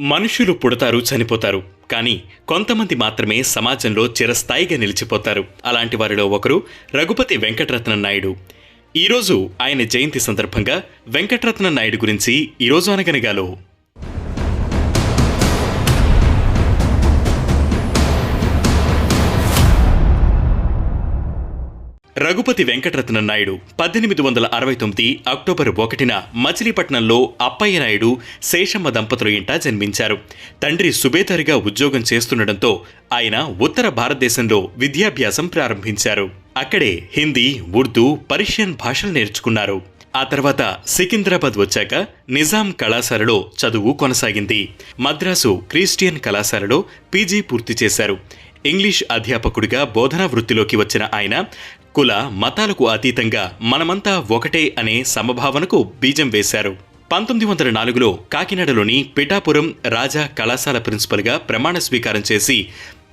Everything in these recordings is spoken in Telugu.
మనుషులు పుడతారు చనిపోతారు. కానీ కొంతమంది మాత్రమే సమాజంలో చిరస్థాయిగా నిలిచిపోతారు. అలాంటి వారిలో ఒకరు రఘుపతి వెంకటరత్న నాయుడు. ఈరోజు ఆయన జయంతి సందర్భంగా వెంకటరత్న నాయుడు గురించి ఈరోజు అనగనగాలో రఘుపతి వెంకటరత్న నాయుడు పద్దెనిమిది వందల అరవై తొమ్మిది అక్టోబర్ ఒకటిన మచిలీపట్నంలో అప్పయ్య నాయుడు శేషమ్మ దంపతుల ఇంట జన్మించారు. తండ్రి సుబేదారిగా ఉద్యోగం చేస్తుండటంతో ఆయన ఉత్తర భారతదేశంలో విద్యాభ్యాసం ప్రారంభించారు. అక్కడే హిందీ ఉర్దూ పర్షియన్ భాషలు నేర్చుకున్నారు. ఆ తర్వాత సికింద్రాబాద్ వచ్చాక నిజాం కళాశాలలో చదువు కొనసాగింది. మద్రాసు క్రిస్టియన్ కళాశాలలో పీజీ పూర్తి చేశారు. ఇంగ్లీష్ అధ్యాపకుడిగా బోధనా వృత్తిలోకి వచ్చిన ఆయన కుల మతాలకు అతీతంగా మనమంతా ఒకటే అనే సమభావనకు బీజం వేశారు. పంతొమ్మిది వందల నాలుగులో కాకినాడలోని పిఠాపురం రాజా కళాశాల ప్రిన్సిపల్గా ప్రమాణ స్వీకారం చేసి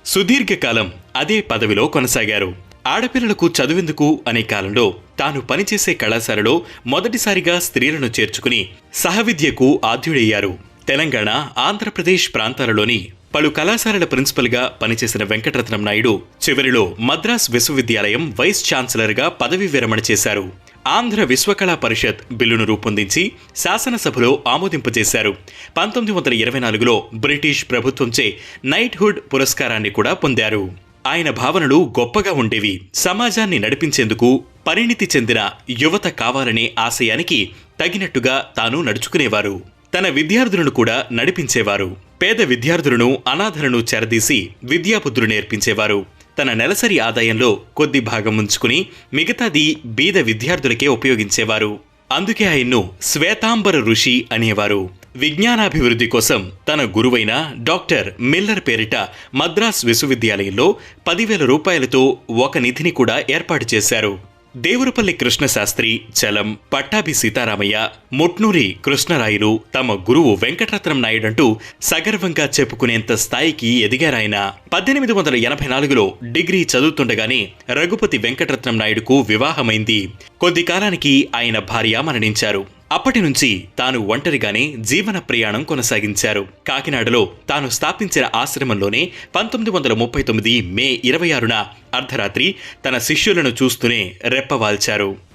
సుదీర్ఘకాలం అదే పదవిలో కొనసాగారు. ఆడపిల్లలకు చదువెందుకు అనే కాలంలో తాను పనిచేసే కళాశాలలో మొదటిసారిగా స్త్రీలను చేర్చుకుని సహవిద్యకు ఆద్యుడయ్యారు తెలంగాణ ఆంధ్రప్రదేశ్ ప్రాంతాలలోని పలు కళాశాలల ప్రిన్సిపల్గా పనిచేసిన వెంకటరత్నం నాయుడు చివరిలో మద్రాస్ విశ్వవిద్యాలయం వైస్ ఛాన్సలర్గా పదవి విరమణ చేశారు. ఆంధ్ర విశ్వకళా పరిషత్ బిల్లును రూపొందించి శాసనసభలో ఆమోదింపజేశారు. పంతొమ్మిది వందల ఇరవై నాలుగులో బ్రిటిష్ ప్రభుత్వంచే నైట్హుడ్ పురస్కారాన్ని కూడా పొందారు. ఆయన భావనలు గొప్పగా ఉండేవి. సమాజాన్ని నడిపించేందుకు పరిణితి చెందిన యువత కావాలనే ఆశయానికి తగినట్టుగా తాను నడుచుకునేవారు. తన విద్యార్థులను కూడా నడిపించేవారు. పేద విద్యార్థులను అనాథలను చెరదీసి విద్యాబుద్ధులు నేర్పించేవారు. తన నెలసరి ఆదాయంలో కొద్ది భాగం ఉంచుకుని మిగతాది బీద విద్యార్థులకే ఉపయోగించేవారు. అందుకే ఆయన్ను శ్వేతాంబర ఋషి అనేవారు. విజ్ఞానాభివృద్ధి కోసం తన గురువైన డాక్టర్ మిల్లర్ పేరిట మద్రాస్ విశ్వవిద్యాలయంలో పదివేల రూపాయలతో ఒక నిధిని కూడా ఏర్పాటు చేశారు. దేవురపల్లి కృష్ణశాస్త్రి చలం పట్టాభి సీతారామయ్య ముట్నూరి కృష్ణరాయులు తమ గురువు వెంకటరత్నం నాయుడంటూ సగర్వంగా చెప్పుకునేంత స్థాయికి ఎదిగారాయన. పద్దెనిమిది వందల ఎనభై నాలుగులో డిగ్రీ చదువుతుండగానే రఘుపతి వెంకటరత్నం నాయుడుకు వివాహమైంది. కొద్ది కాలానికి ఆయన భార్య మరణించారు. అప్పటి నుంచి తాను ఒంటరిగానే జీవన ప్రయాణం కొనసాగించారు. కాకినాడలో తాను స్థాపించిన ఆశ్రమంలోనే పంతొమ్మిది వందల ముప్పై తొమ్మిది మే ఇరవై ఆరున అర్ధరాత్రి తన శిష్యులను చూస్తూనే రెప్పవాల్చారు.